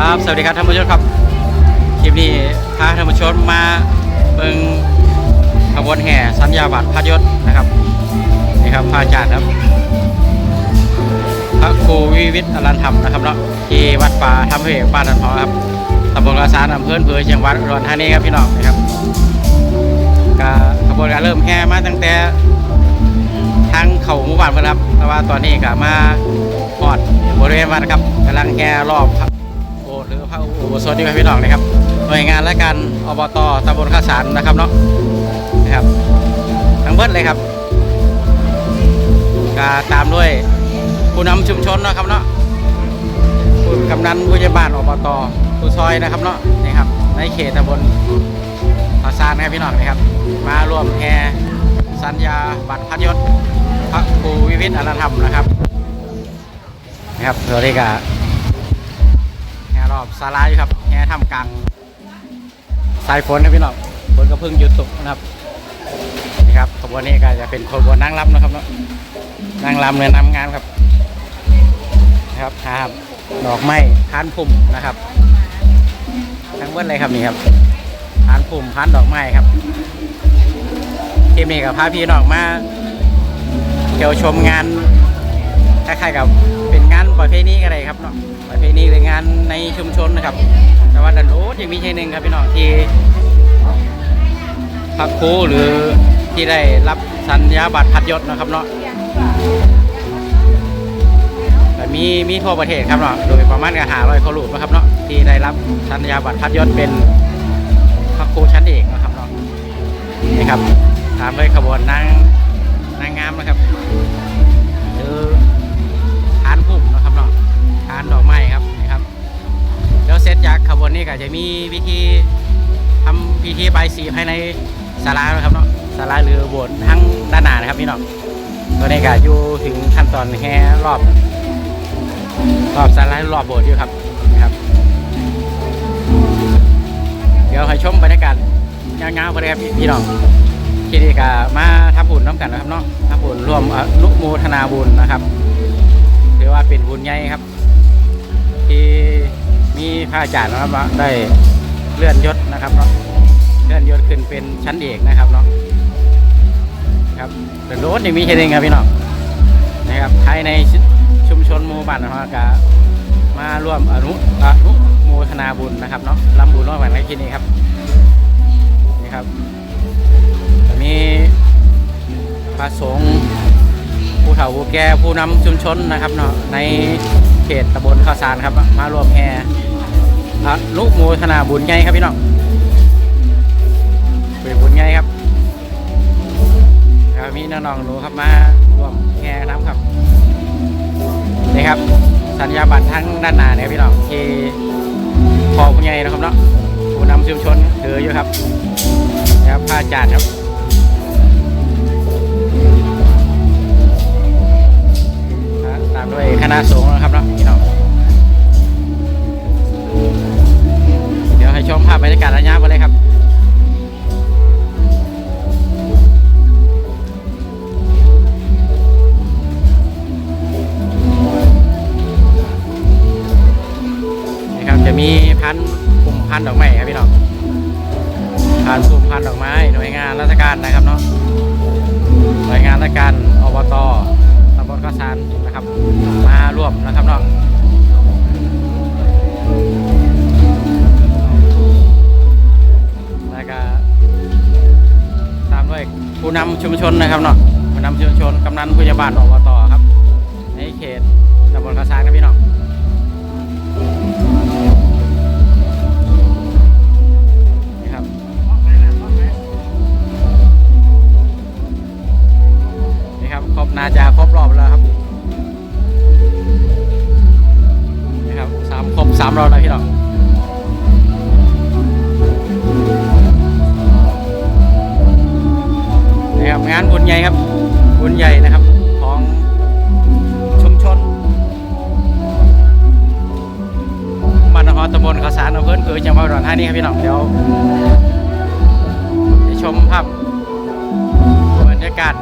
ครับสวัสดีครับท่านผู้ชมครับคลิปนี้พาท่านผู้ชมมาเบิ่งขบวนแห่สัญญาบัตรพระยศนะครับนี่ครับพระอาจารย์ครับ พระครูวิวิทย์อรันธรรมนะครับเนาะที่วัดป่าทำเพลบ้านนันทอครับตำบลกระสานอำเภอเผือจังหวัดอุดรธานีครับพี่น้องนะครับก็ขบวนการเริ่มแห่มาตั้งแต่ทางเขาหมู่บ้านเพิ่นครับแต่ว่าตอนนี้ก็มาพอดบริเวณวัดครับกำลังแห่รอบพระโบ หรือพระอุโบสถนี่พี่น้องนะครับหน่วยงานและการอบตตำบลข้าสารนะครับเนาะนะครับทั้งเบิดเลยครับก็ตามด้วยผู้นำชุมชนนะครับเนาะผู้กำนันผู้ใหญ่บ้านอบตผู้ซอยนะครับเนาะนี่ครับในเขตตำบลภาษานนะครับพี่น้องนะครับ มาร่วมแห่สัญญาบัตรพัดยศพระครูวิวิทย์อรธรรมนะครับนะครับเธอเรียก อบศาลายครับแห่ทำกลางสายฝนนะพี่น้องฝนก็เพิ่งหยุดตกนะครับนี่ครับขบวนนี้ก็จะเป็นขบวนนั่งรับนะครับเนาะนางรำเรือนำงานครับนะครับครับ ดอกไม้พานพุ่มนะครับ ทั้งเบิดเลยครับนี่ครับพานพุ่มพานดอกไม้ครับทีมนี้กับพาพี่น้องมาเที่ยวชมงานคล้ายๆกับเป็น ประเพณีอะไรครับเนาะประเพณีหรืองานในชุมชนนะครับ แต่ว่าดันโอ้ยังมีเช่นหนึ่งครับพี่น้องที่พักครูหรือที่ได้รับสัญญาบัตรพัดยศนะครับเนาะแต่มีมีทั่วประเทศครับเนาะโดยประมาณกับหาร้อยเขาลูกนะครับเนาะที่ได้รับสัญญาบัตรพัดยศเป็นพระครูชั้นเอกนะครับเนาะนี่ครับตามด้วยขบวนนางนางงามนะครับานดอกไม้ครับนี่ครับแล้วเสร็จจากขบวนนี้ก็จะมีพิธีทำพิธีใบายสีภายในศาลานะครับเนาะศาลาหรือโบสถ์ทั้งด้านหน้านะครับพี่น้องตอนนี้ก็อยู่ถึงขั้นตอนแห่รอบ รอบสาลารอบโบสถ์อยู่ครับนะครับ เดี๋ยวให้ชมบรรยากาศงานๆไปเลยครับพี่น้องที่นี่ก็มาทำบุญน้ำกันนะครับเนาะทำบุญร่วมอนุโมทนาบุญนะครับถือว่าเป็นบุญใหญ่ครับ มีพระอาจารย์นะครับว่าได้เลื่อนยศนะครับเนาะเลื่อนยศขึ้นเป็นชั้นเอกนะครับเนาะครับแต่รถยังมีแค่นี้ครับพี่น้องนะครับภายในชุมชนหมู่บ้านนะครับก็มาร่วมอนุอนุโมทนาบุญนะครับเนาะรำบุญร่วมกันในที่นี้ครับนี่ครับมีพระสงฆ์ผู้เฒ่าผู้แก่ผู้นำชุมชนนะครับเนาะในเขตตำบลข้าวสารครับมาร่วมแห่ อนุโมทนาบุญไงครับพี่น้องเป็นบุญไงครับครับมีน้องๆหนูครับมาร่วมแห่น้ำครับนี่ครับ สัญญาบัตรทั้งด้านหน้าเนี่ยพี่น้องที่พอผู้ใหญ่นะครับเนาะผู้นำชุมชนถืออยู่ครับนะครับพระอาจารย์ครับตามด้วยคณะสงฆ์นะครับเนาะ ชมภาพบรรยากาศระยะไปเลยครับนี่ครับจะมีพันธุ์กลุ่มพันธุ์ดอกไม้ครับพี่น้องพันกลุ่มพันธุ์ดอกไม้หน่วยงานราชการนะครับเนาะหน่วยงานราชการอบตตำบลข้าสารนะครับ มาร่วมนะครับเนาะ ชนนะครับเนาะผู้นำชุมชนกำนันผู้ใหญ่บ้านอบตครับในเขตตำบลข้าวสารครับพี่น้องนี่ครับนี่ครับครบนาจะครบรอบแล้วครับนี่ครับสามครบสามรอบแล้วพี่น้อง งานบุญใหญ่ครับ บุญใหญ่นะครับ ของชุมชนบ้านนครตำบลขาสารอำเภอเผือจังหวัดอุดรธานีครับพี่น้องเดี๋ยวจะชมภาพบรรยากาศ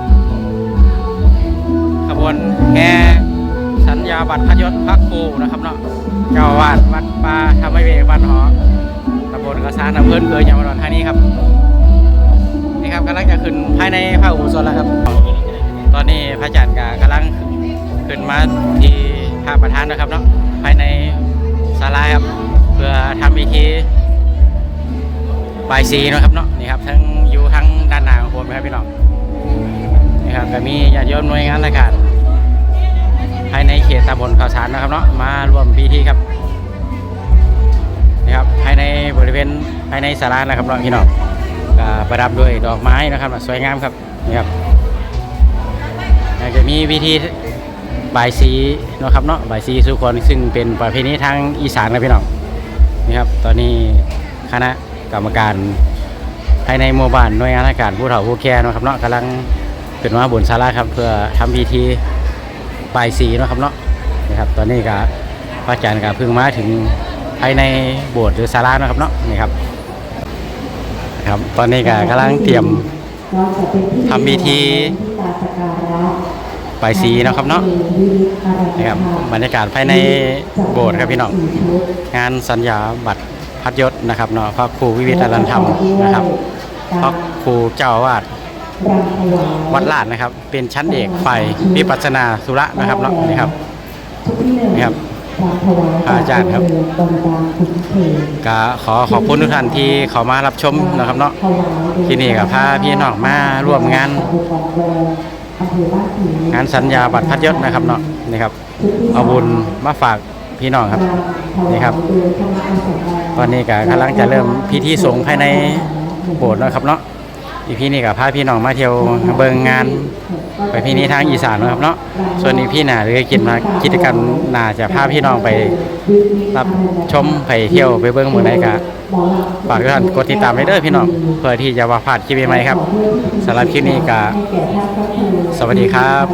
ขบวนแห่สัญญาบัตรพยศพระครูนะครับเนาะเจ้าวาดวัดป่าธรรมเวกบ้านหอตำบลกระซานอำเภอเกยอยังอุดรธานีครับ นี่ครับกำลังจะขึ้นภายในพระอุโบสถแล้วครับ ตอนนี้พระอาจารย์กกำลังขึ้นมาที่พระประธานนะครับเนาะภายในศาลาครับ เพื่อทำพิธีบายสีนะครับเนาะนี่ครับทั้งอยู่ทั้งด้านหน้าของผมครับพี่น้องนี่ครับก็มีญาติโยมหน่วยงานราชการภายในเขตตำบลข่าวสารนะครับเนาะมาร่วมพิธีครับนี่ครับภายในบริเวณภายในศาลานะครับเนาะพี่น้อง ประดับด้วยดอกไม้นะครับ สวยงามครับนี่ครับจะมีวิธีบายสีนะครับเนาะบายสีสุคนซึ่งเป็นประเพณีทางอีสานนะพี่น้องนี่ครับ ตอนนี้คณะกรรมการภายในหมู่บ้านหน่วยงานราชการผู้เฒ่าผู้แก่นะครับเนาะกำลังขึ้นมาบนศาลาครับเพื่อทำพิธีบายสีนะครับเนาะนะครับ ตอนนี้ก็พระอาจารย์ก็เพิ่งมาถึงภายในโบสถ์หรือศาลานะครับเนาะนี่ครับ ครับ ตอนนี้ก็กำลังเตรียมทำพิธีบายสีนาะครับเนาะนี่ครับบรรยากาศภายในโบสถ์ครับพี่น้องงานสัญญาบัตรพัดยศนะครับเนาะพระครูวิวิทย์รันธรรมนะครับพระครูเจ้าวาดวัดลาดนะครับ เป็นชั้นเอกฝ่ายวิปัสสนาสุระนะครับเนาะนี่ครับนี่ครับ พระอาจารย์ครับก็ขอขอบคุณทุกท่านที่เขามารับชมนะครับเนาะที่นี่กับพาพี่น้องมาร่วมงาน งานสัญญาบัตรพัดยศนะครับเนาะนี่ครับเอาบุญมาฝากพี่น้องครับนี่ครับ ตอนนี้ก็กำลังจะเริ่มพิธีสงฆ์ภายในโบสถ์แล้วครับเนาะ อีพีนี้กับพาพี่น้องมาเที่ยวเบิงงานไปพี่นี้ทางอีสานนะครับเนาะส่วนอีพี่หน้าหรือกินมากิจกรรมหน้าจะพาพี่น้องไปรับชมไปเที่ยวไปเบิ้งเมืองไหนกะฝากทุกท่านกดติดตามไว้เด้อพี่น้องเพื่อที่จะว่าพลาดคลิปใหม่ครับสำหรับคลิปนี้กะสวัสดีครับ